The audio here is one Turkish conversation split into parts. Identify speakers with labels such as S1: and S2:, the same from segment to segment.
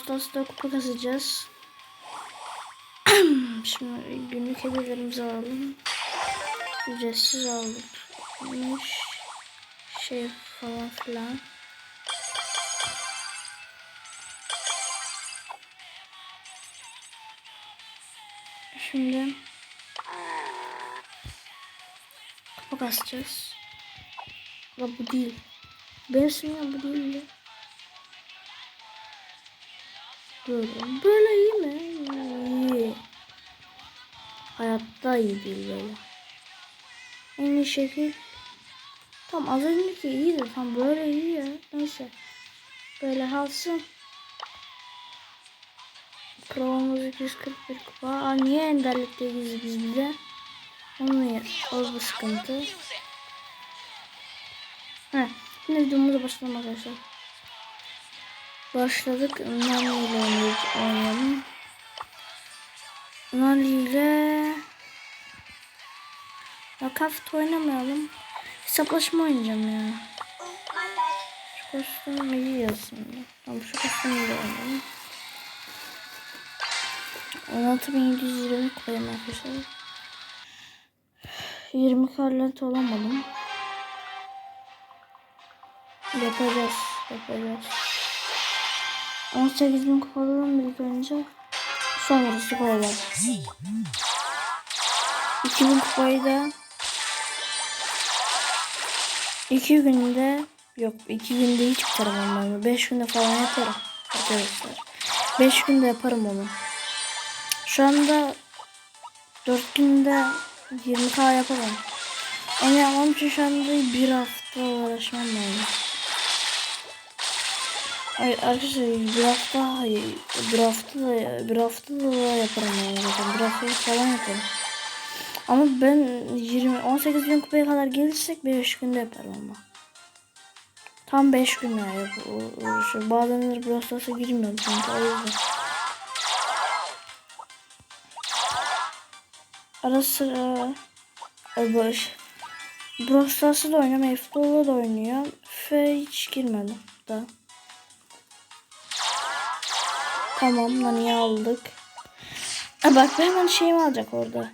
S1: Ağustos'ta kupa kasacağız. Şimdi günlük hediyelerimizi alalım. Ücretsiz. Neymiş? Şey falan filan. Şimdi kupa kasacağız. Ya bu değil. Bensin ya bu değil ya. Böyle. Böyle iyi mi? İyi. Hayatta iyi değil böyle. En iyi şekil. Tam az önceki iyiydi. Tam böyle iyi ya. Neyse. Böyle kalsın. Provamız 241 kupa. Aa, niye enderlikteyiz biz bile? Onu ya. O bu sıkıntı. Heh. Şimdi videomuza başlayalım arkadaşlar. Başladık. Nani ile oynayalım. Nani ile kafet oynamayalım. Hesaplaşma oynayacağım ya. Şu kostüm iyi aslında. Tamam şu kostümü de oynayalım. 16720 koyayım arkadaşlar. 20 karlet olamadım. Yapacağız. Yapacağız. 18 bin kupadan ilk önce. Sonrası kolay. 2000 kupayı da 2 günde yok 2 günde hiç bitiramam ben. 5 günde falan yaparım arkadaşlar. 5 günde yaparım onu. Şu anda 4 günde 20k yapamam. Onu yapmam için şu anda bir hafta uğraşmam lazım. Ay arkadaşlar bir hafta hayır bir hafta da bir hafta da yaparım yani zaten bir hafta falan yaparım. Ama ben 20 18 bin kupaya kadar gelirsek 5 günde yaparım ama. Tam 5 gün bu uğraşıyor. Bazenleri Brawl girmiyorum çünkü o yüzden. Ara sıra boş. Brawl Stars'ı da oynuyorum. F-Doll'la da oynuyor. F hiç girmedim da. Tamam Nani'yi aldık. Ha, bak ben hemen şeyimi alacak orada.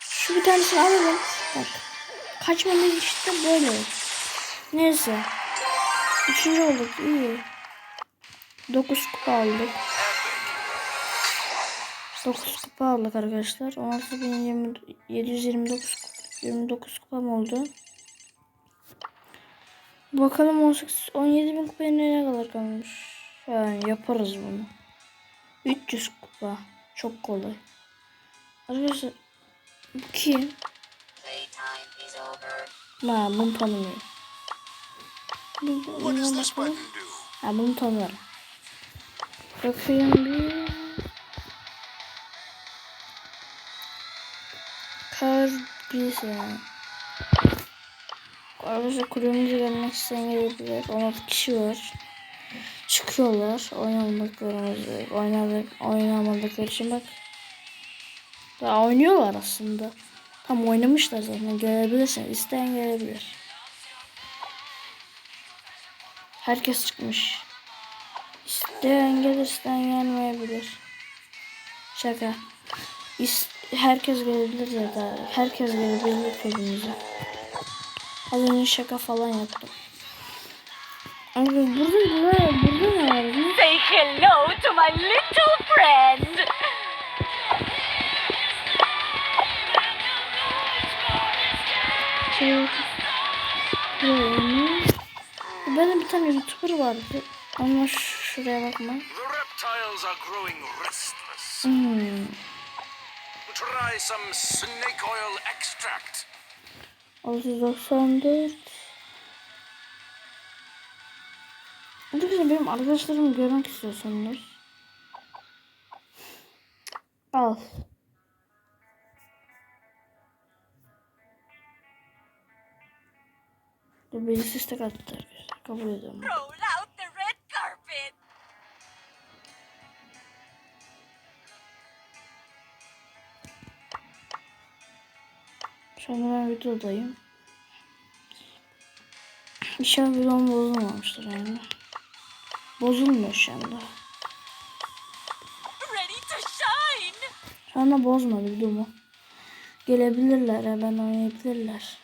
S1: Şu bir tanesini alalım. Bak. Kaçmamız işte böyle. Neyse. Üçüncü olduk. iyi. Dokuz kupa aldık. Dokuz kupa aldık arkadaşlar. 16.729 29 kupam oldu. Bakalım 18 17 bin kupaya ne kadar kalmış. Yani yaparız bunu. 300 kupa. Çok kolay. Arkadaşlar bu kim? Ha bunu tanımıyorum. Bu-
S2: What
S1: buna
S2: does this
S1: bakalım. Ha bunu tanıyorum. Bakayım bir. Kar birisi yani. Arkadaşlar kulübümüze gelmek isteyen gelebilir. 16 kişi var. Çıkıyorlar. Oynamadıklarımızı. Oynadık, oynamadıkları için bak. Daha oynuyorlar aslında. Tam oynamışlar zaten. Gelebilirsin. İsteyen gelebilir. Herkes çıkmış. İsteyen gelir, isteyen gelmeyebilir. Şaka. İs herkes gelebilir zaten. Herkes gelebilir kulübümüze. Az önce şaka falan yaptım. Abi burada burada burada ne var?
S3: Say hello to my little friend.
S1: Şey. Benim bir tane YouTuber vardı. Ama şuraya bakma.
S2: The reptiles are growing restless.
S1: Hmm.
S2: Try some snake oil extract.
S1: 694 Arkadaşlar benim arkadaşlarımı görmek istiyorsanız Al. Dur birisi istek attı arkadaşlar. Kabul ediyorum. Şu anda ben videodayım. İnşallah videom bozulmamıştır yani. Bozulmuyor şu anda. Şu anda bozmadı durumu. Gelebilirler hemen oynayabilirler.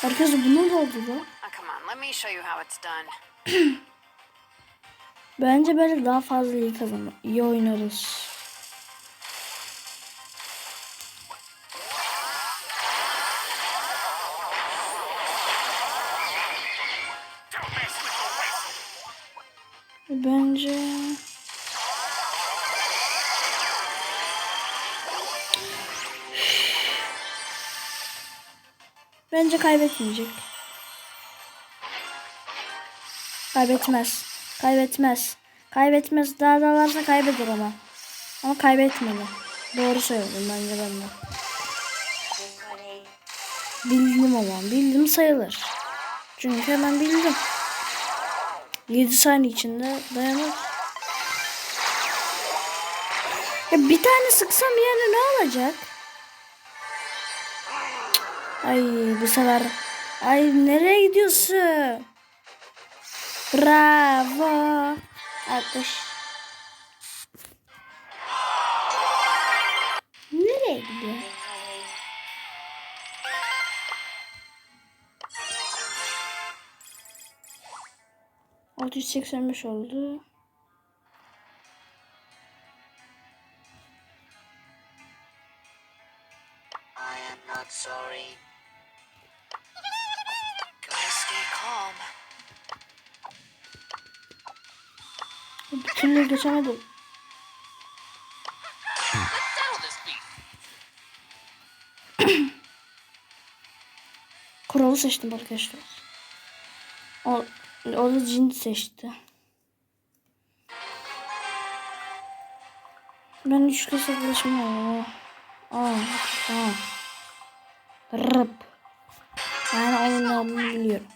S1: Herkes bunu da oldu da.
S4: Oh, come on, let me show you how it's done.
S1: Bence böyle daha fazla iyi kazanır. İyi oynarız. Bence Bence kaybetmeyecek. Kaybetmez. Kaybetmez. Kaybetmez. Daha da varsa kaybeder ama. Ama kaybetmedi. Doğru söyledim bence ben de. Bildim ama. Bildim sayılır. Çünkü hemen bildim. 7 saniye içinde dayanır. Ya bir tane sıksam yani ne olacak? Ay bu sefer. Ay nereye gidiyorsun? Bravo. Alkış. Nereye gidiyor? Altı yüz seksen beş oldu. Geçemedim. Kralı seçtim arkadaşlar. O, o da cin seçti. Ben üç kez yaklaşmıyorum. Aa, aa. Rıp. Yani onun namını biliyorum.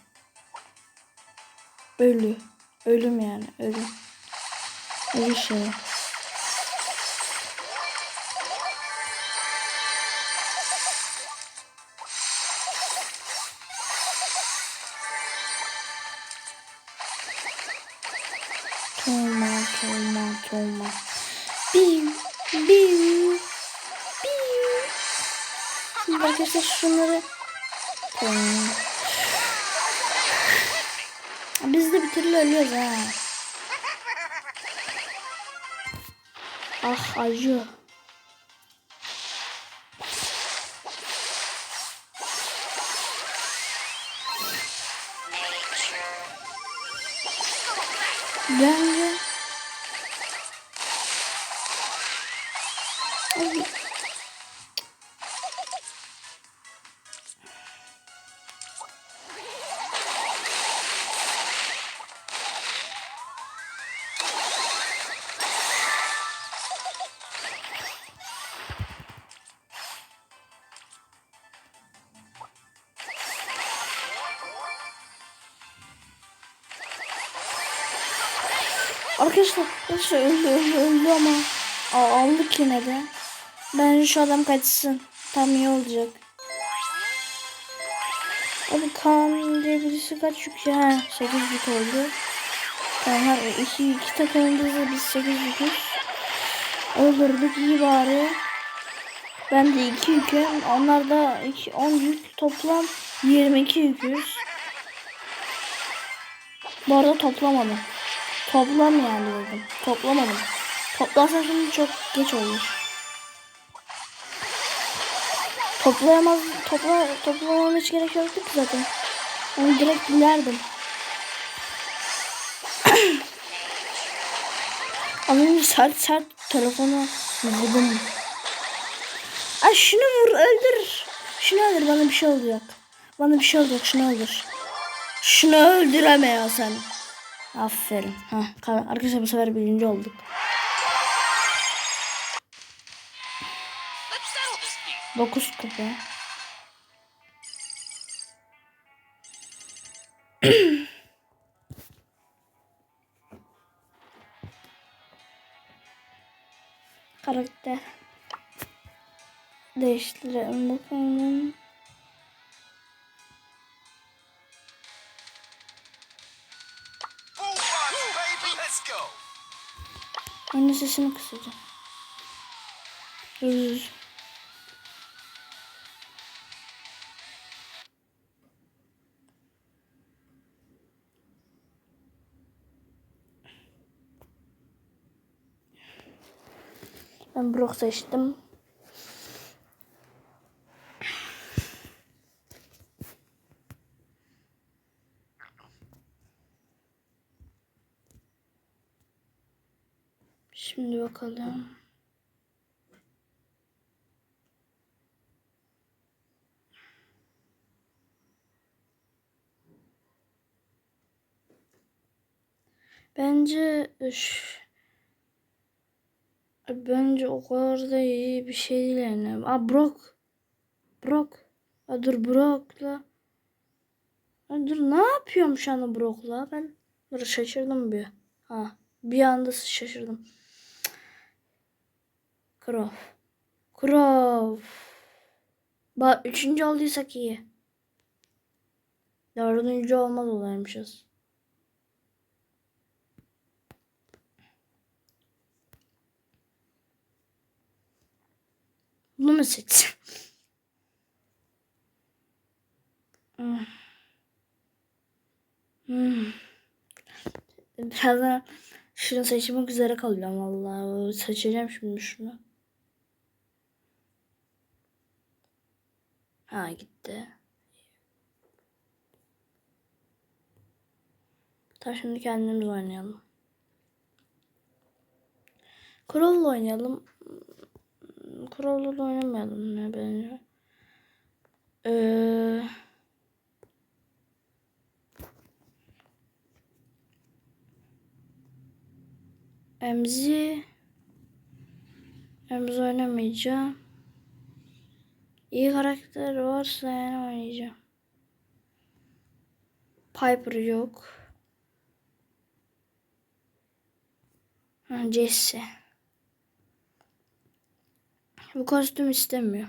S1: Ölü. Ölüm yani. Ölüm. Ölü şey. Tolma, tolma, tolma. Biu, biu, biu. Şimdi arkadaşlar şunları koyalım. Biz de bir türlü ölüyoruz ha. Ah acı. Arkadaşlar, arkadaşlar öldü öldü öldü ama Aa, aldık yine de. Bence şu adam kaçsın. Tam iyi olacak. Abi Kaan diye birisi kaç yük ya? 8 yük oldu. Tamam iki, iki takımımızda biz 8 yüküz. Öldürdük iyi bari. Ben de 2 yüküm. Onlar da 2, 10 yük. Toplam 22 yüküz. Bu arada toplamadım. Toplam yani dedim. Toplamadım. Toplasam şimdi çok geç olur. Toplayamaz, topla, toplamam hiç gerek yoktu ki zaten. Onu direkt bilerdim. Az önce sert sert telefonu vurdum. Ay şunu vur öldür. Şunu öldür bana bir şey olacak. Bana bir şey olacak şunu öldür. Şunu öldüreme ya sen. Aferin. Heh, arkadaşlar bu sefer birinci olduk. 9 kupa. Karakter. Değiştirelim bakalım. Sesini kısacağım. Dur. Ben Brock seçtim. Şimdi bakalım. Bence üş, bence o kadar da iyi bir şey değil yani. Aa Brock. Brock. Aa, dur Brock'la. Aa, dur ne yapıyorum şu anda Brock'la? Ben şaşırdım bir. Ha bir anda şaşırdım. Crow. Crow. Bak üçüncü olduysak iyi. Dördüncü olmaz olaymışız. Bunu mu seçsem? Hmm. Hmm. Birazdan şunu seçmek üzere kalıyorum vallahi. Seçeceğim şimdi şunu. Ha gitti. Tamam şimdi kendimiz oynayalım. Crow'la oynayalım. Crow'la da oynamayalım ne bence. Ee, Emzi Emzi oynamayacağım. İyi karakter varsa yani oynayacağım. Piper yok. Jesse. Bu kostüm istemiyor.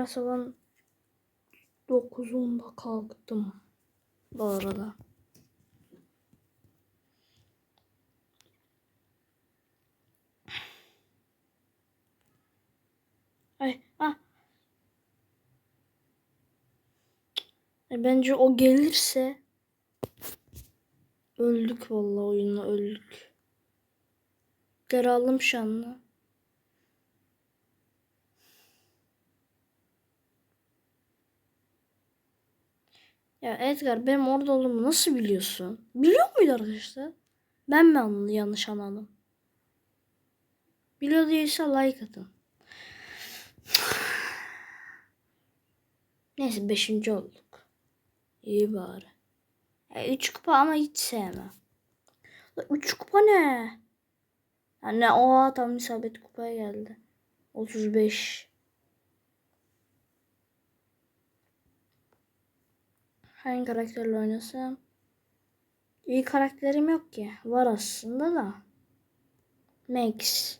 S1: Öyle ben sabah 9'unda kalktım. Bu arada. Ay, ah. Bence o gelirse öldük vallahi oyunla öldük. Geri aldım şu Ya Edgar benim orada olduğumu nasıl biliyorsun? Biliyor muydu arkadaşlar? Ben mi anladım, yanlış anladım? Biliyor değilse like atın. Neyse 5. olduk. İyi bari. E, üç kupa ama hiç sevmem. 3 kupa ne? Yani o tam isabet kupaya geldi. 35. Hangi karakterle oynasam? İyi karakterim yok ki. Var aslında da. Max.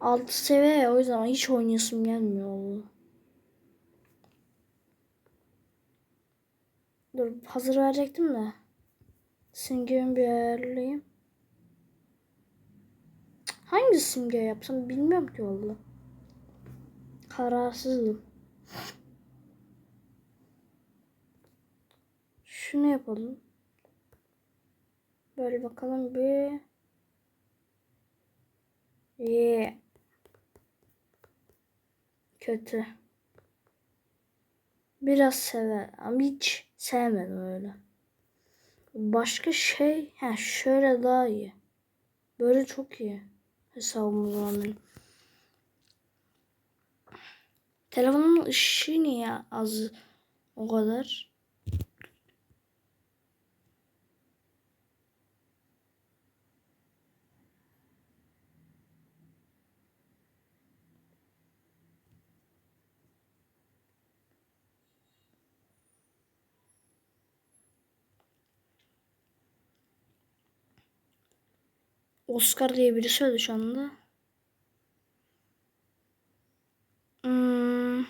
S1: 6 seviye o yüzden hiç oynayasım gelmiyor. Dur hazır verecektim de. Simge'yi bir ayarlayayım. Hangi simge yapsam bilmiyorum ki valla. Kararsızım. Şunu yapalım. Böyle bakalım bir. İyi. Kötü. Biraz sever ama hiç sevmedim öyle. Başka şey, ha şöyle daha iyi. Böyle çok iyi. Hesabımız var benim. Telefonumun ışığı niye az o kadar? Oscar diye birisi öldü şu anda. Hmm.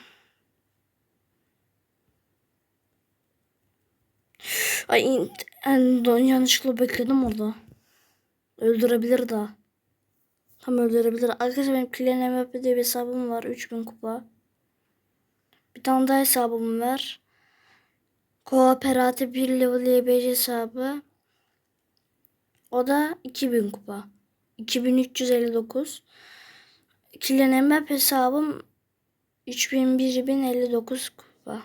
S1: Ay en yanlışlıkla bekledim orada. Öldürebilir daha. Tam öldürebilir. Arkadaşlar benim Kylian Mbappe diye bir hesabım var. 3000 kupa. Bir tane daha hesabım var. Kooperatif bir level YBC hesabı. O da 2000 kupa. 2359. Kylian Mbappe hesabım 3000 kupa.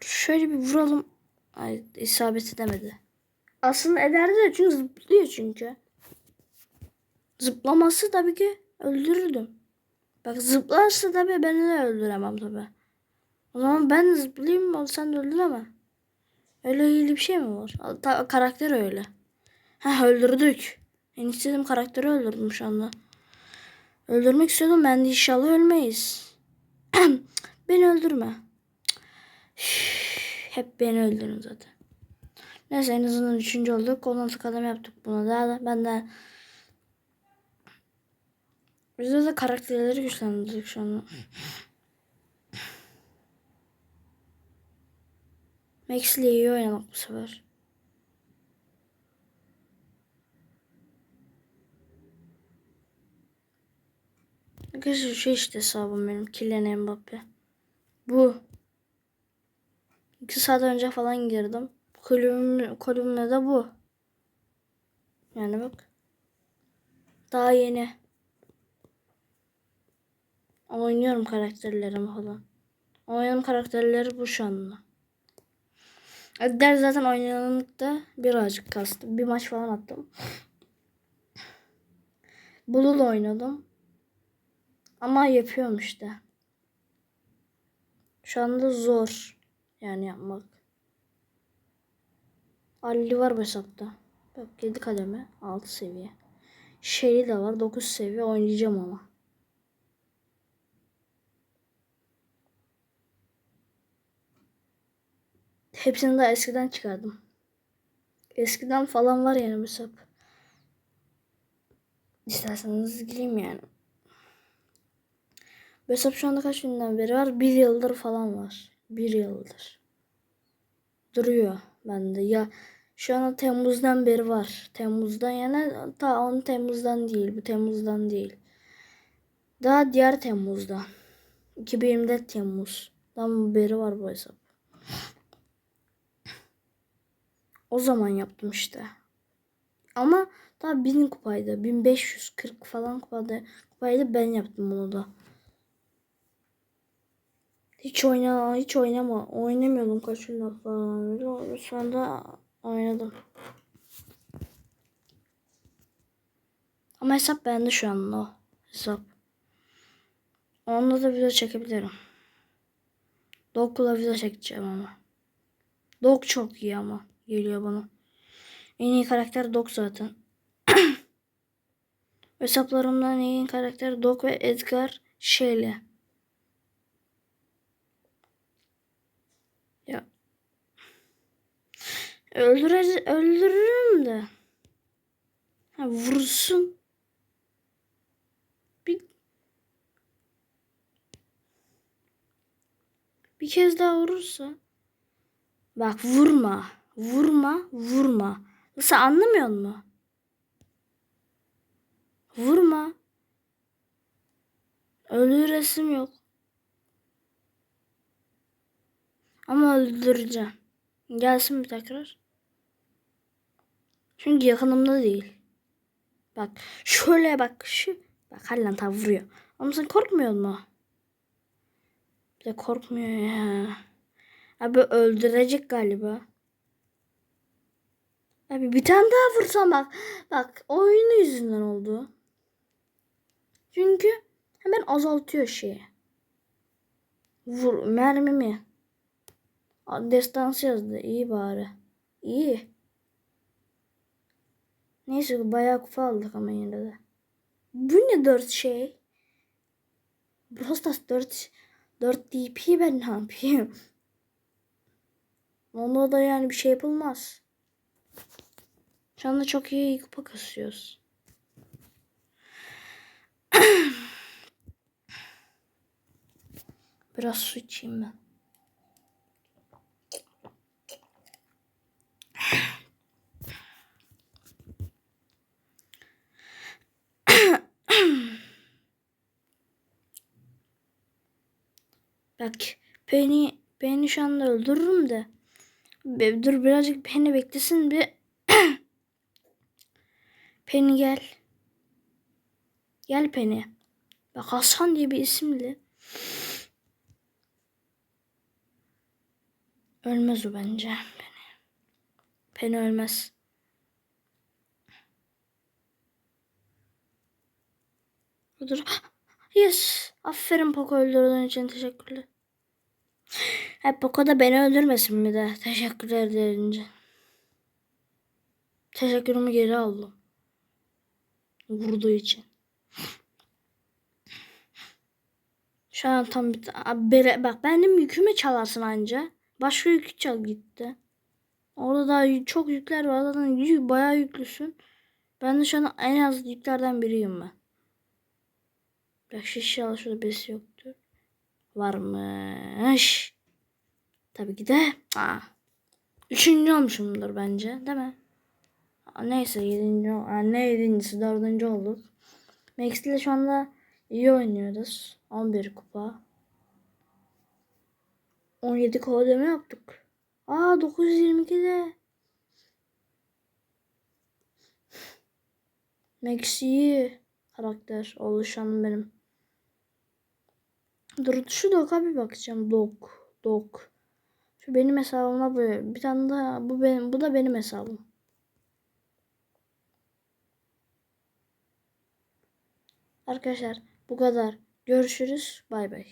S1: Şöyle bir vuralım. Ay isabet edemedi. Aslında ederdi de çünkü zıplıyor çünkü. Zıplaması tabii ki öldürürdüm. Bak zıplarsa tabii beni de öldüremem tabii. O zaman ben zıplayayım sen de öldüreme. Öyle iyi bir şey mi var? Ta- karakter öyle. Ha öldürdük. En istediğim karakteri öldürdüm şu anda. Öldürmek istiyordum ben de inşallah ölmeyiz. beni öldürme. Hep beni öldürün zaten. Neyse en azından üçüncü olduk. 16 kadem yaptık buna da. Ben de Bizde de karakterleri güçlendirdik şu anda. Max ile iyi oynamak bu sefer. Arkadaşlar şu işte hesabım benim. Kylian Mbappe. Bu. İki saat önce falan girdim. Kulübüm, kulübümde de bu. Yani bak. Daha yeni. Oynuyorum karakterlerimi falan. Oynayan karakterleri bu şu anda. Der zaten oynayanlıkta birazcık kastım. Bir maç falan attım. Bulu'la oynadım. Ama yapıyorum işte. Şu anda zor. Yani yapmak. Ali var bu hesapta. Bak 7 kademe 6 seviye. Shelly de var 9 seviye oynayacağım ama. Hepsini de eskiden çıkardım. Eskiden falan var yani bu hesap. İsterseniz gireyim yani. Bu hesap şu anda kaç günden beri var? Bir yıldır falan var. Bir yıldır. Duruyor bende. Ya şu an Temmuz'dan beri var. Temmuz'dan yani ta 10 Temmuz'dan değil. Bu Temmuz'dan değil. Daha diğer Temmuz'dan. 2024 Temmuz'dan beri var bu hesap. O zaman yaptım işte. Ama daha 1000 kupaydı. 1540 falan kupaydı. Kupaydı ben yaptım bunu da. Hiç oyna hiç oynama. Oynamıyordum kaç günden falan. Şu anda oynadım. Ama hesap bende şu an o hesap. Onunla da video çekebilirim. Dog'la video çekeceğim ama. Dog çok iyi ama geliyor bana. En iyi karakter Dog zaten. Hesaplarımdan en iyi karakter Dog ve Edgar Shelley. Ya. Öldüre öldürürüm de. Ha, vursun. Bir bir kez daha vurursa. Bak vurma. Vurma, vurma. Nasıl anlamıyor musun? Vurma. Ölü resim yok. Ama öldüreceğim. Gelsin bir tekrar. Çünkü yakınımda değil. Bak şöyle bak şu. Bak halen ta vuruyor. Ama sen korkmuyor mu? Bir de korkmuyor ya. Abi öldürecek galiba. Abi bir tane daha vursam bak. Bak oyunu yüzünden oldu. Çünkü hemen azaltıyor şeyi. Vur mermimi. Destansı yazdı. İyi bari. İyi. Neyse bayağı kupa aldık ama yine de. Bu ne dört şey? Brostas 4 4 DP ben ne yapayım? Onda da yani bir şey yapılmaz. Şu anda çok iyi kupa kasıyoruz. Biraz su içeyim ben. Bak Penny, Penny şu anda öldürürüm de. Be- Dur birazcık Penny beklesin bir. Penny gel. Gel Penny. Bak Hasan diye bir isimli. Ölmez o bence. Penny. Penny ölmez. Dur. Yes. Aferin Poco öldürdüğün için teşekkürler. Hep Poco da beni öldürmesin bir de. Teşekkürler edince. Teşekkürümü geri aldım. Vurduğu için. Şu an tam bir Abi bak benim yükümü çalarsın anca. Başka yükü çal gitti. Orada daha çok yükler var. Zaten yük, bayağı yüklüsün. Ben de şu an en az yüklerden biriyim ben. Bak şu inşallah şurada besi yoktur. Varmış. Tabii ki de. Aa. Üçüncü olmuşumdur bence. Değil mi? Neyse yedinci. ol- Aa, ne yedincisi? Dördüncü olduk. Max ile şu anda iyi oynuyoruz. 11 kupa. 17 kupa ödeme yaptık. Aa 922'de. Max iyi karakter oluşan benim. Dur şu Dok'a bir bakacağım. Dok. Dok. Şu benim hesabıma böyle. Bir tane daha bu benim bu da benim hesabım. Arkadaşlar bu kadar. Görüşürüz. Bay bay.